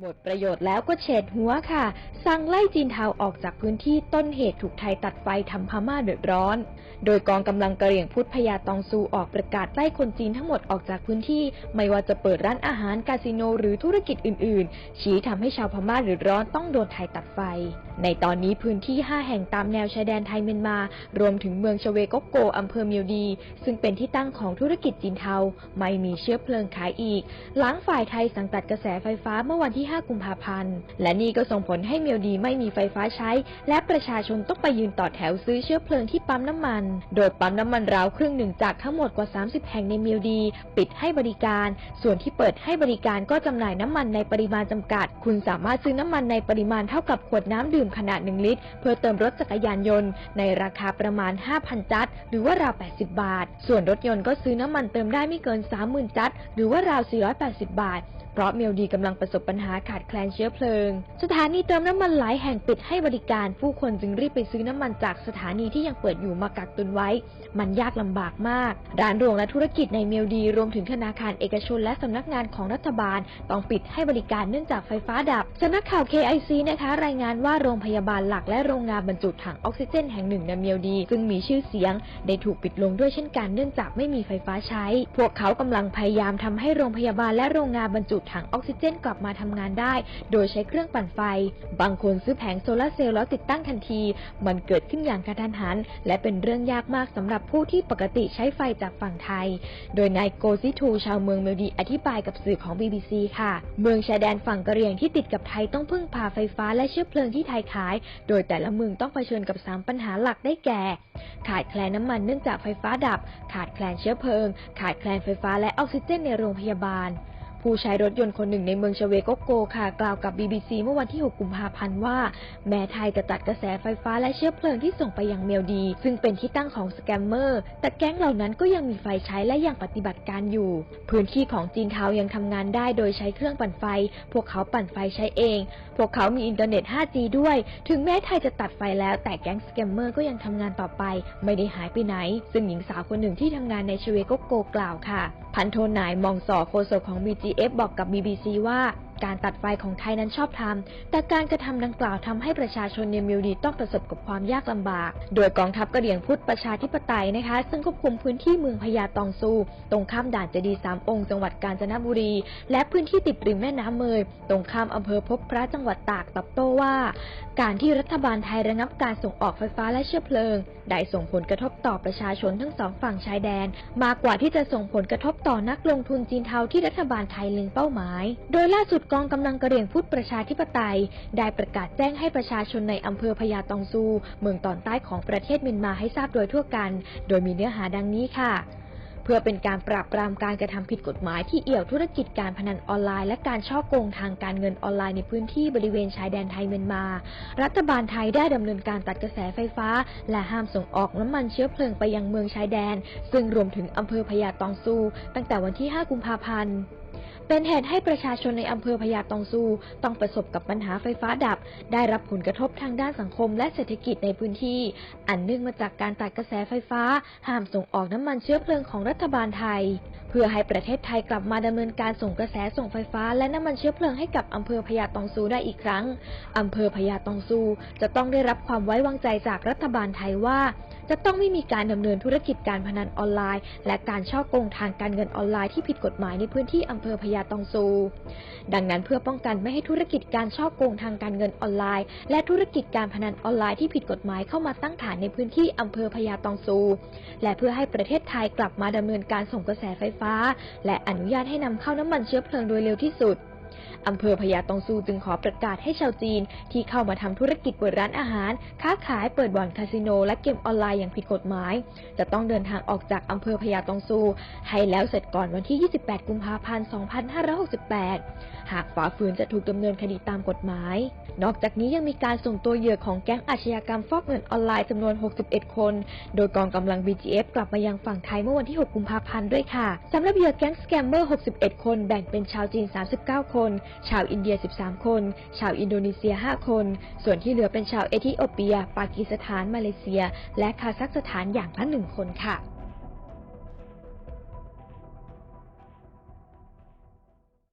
หมดประโยชน์แล้วก็เฉดหัวค่ะ สั่งไล่จีนเทาออกจากพื้นที่ต้นเหตุถูกไทยตัดไฟทำพม่าเดือดร้อน โดยกองกำลังกะเหรี่ยงพุทธพญาตองซูออกประกาศไล่คนจีนทั้งหมดออกจากพื้นที่ ไม่ว่าจะเปิดร้านอาหารคาสิโนหรือธุรกิจอื่น ๆ ชี้ทำให้ชาวพม่าเดือดร้อนต้องโดนไทยตัดไฟ ในตอนนี้พื้นที่ 5 แห่งตามแนวชายแดนไทยเมียนมา รวมถึงเมืองชเวโกโกอำเภอเมียวดี ซึ่งเป็นที่ตั้งของธุรกิจจีนเทาไม่มีเชื้อเพลิงขายอีก หลังฝ่ายไทยสั่งตัดกระแสไฟฟ้าเมื่อวันที่ที่ 5 กุมภาพันธ์ และนี่ก็ส่งผลให้เมียวดีไม่มีไฟฟ้าใช้ และประชาชนต้องไปยืนต่อแถวซื้อเชื้อเพลิงที่ปั๊มน้ำมัน โดยปั๊มน้ำมันราวครึ่งหนึ่งจากทั้งหมดกว่า 30 แห่งในเมียวดี ปิดให้บริการ ส่วนที่เปิดให้บริการก็จำหน่ายน้ำมันในปริมาณจำกัด คุณสามารถซื้อน้ำมันในปริมาณเท่ากับขวดน้ำดื่มขนาด 1 ลิตร เพื่อเติมรถจักรยานยนต์ ในราคาประมาณ 5,000 จัด หรือว่าราว 80 บาท ส่วนรถยนต์ก็ซื้อน้ำมันเติมได้ไม่เกิน 30,000 จัด หรือว่าราว 480 บาท เพราะเมียวดีกำลังประสบปัญหาขาดแคลนเชื้อเพลิง สถานีเติมน้ำมันหลายแห่งปิดให้บริการ ผู้คนจึงรีบไปซื้อน้ำมันจากสถานีที่ยังเปิดอยู่มากักตุนไว้ มันยากลำบากมาก ร้านรวงและธุรกิจในเมียวดี รวมถึงธนาคารเอกชนและสำนักงานของรัฐบาล ต้องปิดให้บริการเนื่องจากไฟฟ้าดับสำนักข่าว KIC นะคะ รายงานว่าโรงพยาบาลหลักและโรงงานบรรจุถังออกซิเจนแห่งหนึ่งในเมียวดี ซึ่งมีชื่อเสียง ได้ถูกปิดลงด้วยเช่นกันเนื่องจากไม่มีไฟฟ้าใช้ พวกเขากำลังพยายามทำให้โรงพยาบาลและโรงงานบรรจุถังออกซิเจนกลับมาทำงานได้ โดยใช้เครื่องปั่นไฟ บางคนซื้อแผงโซลาร์เซลล์แล้วติดตั้งทันที มันเกิดขึ้นอย่างกระทันหัน และเป็นเรื่องยากมากสำหรับผู้ที่ปกติใช้ไฟจากฝั่งไทย โดยนายโกซิทูชาวเมืองเมลดีอธิบายกับสื่อของ BBC ค่ะ เมืองชายแดนฝั่งกะเหรี่ยงที่ติดกับไทยต้องพึ่งพาไฟฟ้าและเชื้อเพลิงที่ไทยขาย โดยแต่ละเมืองต้องเผชิญกับ 3 ปัญหาหลักได้แก่ ขาดแคลนน้ำมันเนื่องจากไฟฟ้าดับ ขาดแคลนเชื้อเพลิง ขาดแคลนไฟฟ้าและออกซิเจนในโรงพยาบาล ผู้ใช้รถยนต์คนหนึ่งในเมืองชเวโกโกค่ะ กล่าวกับ BBC เมื่อวันที่ 6 กุมภาพันธ์ว่า แม้ไทยจะตัดกระแสไฟฟ้าและเชื้อเพลิงที่ส่งไปยังเมียวดี ซึ่งเป็นที่ตั้งของสแกมเมอร์ แต่แก๊งเหล่านั้นก็ยังมีไฟใช้และยังปฏิบัติการอยู่ พื้นที่ของจีนเทายังทำงานได้โดยใช้เครื่องปั่นไฟ พวกเขาปั่นไฟใช้เอง พวกเขามีอินเทอร์เน็ต 5G ด้วย ถึงแม้ไทยจะตัดไฟแล้ว แต่แก๊งสแกมเมอร์ก็ยังทำงานต่อไป ไม่ได้หายไปไหน ซึ่งหญิงสาวคนหนึ่งที่ทำงานในชเวโกโกกล่าวค่ะ พันโทนายมองสอโฆษกของ F บอกกับ BBC ว่า การตัดไฟของไทยนั้นชอบทำแต่การกระทำดังกล่าวทำให้ประชาชนในมิวดีต้องประสบกับความยากลำบาก โดยกองทัพกระเหรี่ยงพุทธประชาธิปไตยนะคะ ซึ่งควบคุมพื้นที่เมืองพญาตองซู ตรงข้ามด่านเจดีสามองค์จังหวัดกาญจนบุรี และพื้นที่ติดริมแม่น้ำเมย ตรงข้ามอำเภอพบพระจังหวัดตากตอบโต้ว่า การที่รัฐบาลไทยระงับการส่งออกไฟฟ้าและเชื้อเพลิง ได้ส่งผลกระทบต่อประชาชนทั้งสองฝั่งชายแดน มากกว่าที่จะส่งผลกระทบต่อนักลงทุนจีนเทาที่รัฐบาลไทยเล็งเป้าหมาย โดยล่าสุดกองกำลังกระเรียงพุทธประชาธิปไตย ได้ประกาศแจ้งให้ประชาชนในอำเภอพญาตองซู เมืองตอนใต้ของประเทศเมียนมาให้ทราบโดยทั่วกัน โดยมีเนื้อหาดังนี้ค่ะเพื่อเป็นการปราบปรามการกระทำผิดกฎหมายที่เอี่ยวธุรกิจการพนันออนไลน์และการช่อโกงทางการเงินออนไลน์ในพื้นที่บริเวณชายแดนไทยเมียนมา รัฐบาลไทยได้ดำเนินการตัดกระแสไฟฟ้า และห้ามส่งออกน้ำมันเชื้อเพลิงไปยังเมืองชายแดน ซึ่งรวมถึงอำเภอพญาตองซู ตั้งแต่วันที่ 5 กุมภาพันธ์ เป็นเหตุให้ประชาชนในอำเภอพญาตองซูต้องประสบกับปัญหาไฟฟ้าดับ ได้รับผลกระทบทางด้านสังคมและเศรษฐกิจในพื้นที่ อันเนื่องมาจากการตัดกระแสไฟฟ้า ห้ามส่งออกน้ำมันเชื้อเพลิงของรัฐบาลไทย เพื่อให้ประเทศไทยกลับมาดำเนินการส่งกระแสส่งไฟฟ้า และน้ำมันเชื้อเพลิงให้กับอำเภอพญาตองซูได้อีกครั้งอำเภอพญาตองซู จะต้องได้รับความไว้วางใจจากรัฐบาลไทยว่า จะต้องไม่มีการดำเนินธุรกิจการพนันออนไลน์ และการช่อโกงทางการเงินออนไลน์ที่ผิดกฎหมายในพื้นที่อำเภอพญาตองซู ดังนั้นเพื่อป้องกันไม่ให้ธุรกิจการช่อโกงทางการเงินออนไลน์ และธุรกิจการพนันออนไลน์ที่ผิดกฎหมายเข้ามาตั้งฐานในพื้นที่อำเภอพญาตองซู และเพื่อให้ประเทศไทยกลับมาดำเนินการส่งกระแสไฟฟ้า และอนุญาตให้นำเข้าน้ำมันเชื้อเพลิงโดยเร็วที่สุด อำเภอพญาตองซูจึงขอประกาศให้ชาวจีน ที่เข้ามาทำธุรกิจเปิดร้านอาหาร ค้าขายเปิดบ่อนคาสิโน และเกมออนไลน์อย่างผิดกฎหมาย จะต้องเดินทางออกจากอำเภอพญาตองซู ให้แล้วเสร็จก่อนวันที่ 28 กุมภาพันธ์ 2568 หากฝ่าฝืนจะถูกดำเนินคดีตามกฎหมาย นอกจากนี้ยังมีการส่งตัวเหยื่อของแก๊งอาชญากรรมฟอกเงินออนไลน์จำนวน 61 คน โดยกองกำลัง BGF กลับมายังฝั่งไทยเมื่อวันที่ 6 กุมภาพันธ์ด้วยค่ะสำหรับเหยื่อแก๊งสแกมเมอร์ 61 คนแบ่งเป็นชาวจีน 39 คคน ชาวอินเดีย 13 คน ชาวอินโดนีเซีย 5 คน ส่วนที่เหลือเป็นชาวเอธิโอเปีย ปากีสถาน มาเลเซีย และคาซัคสถานอย่างละหนึ่งคนค่ะ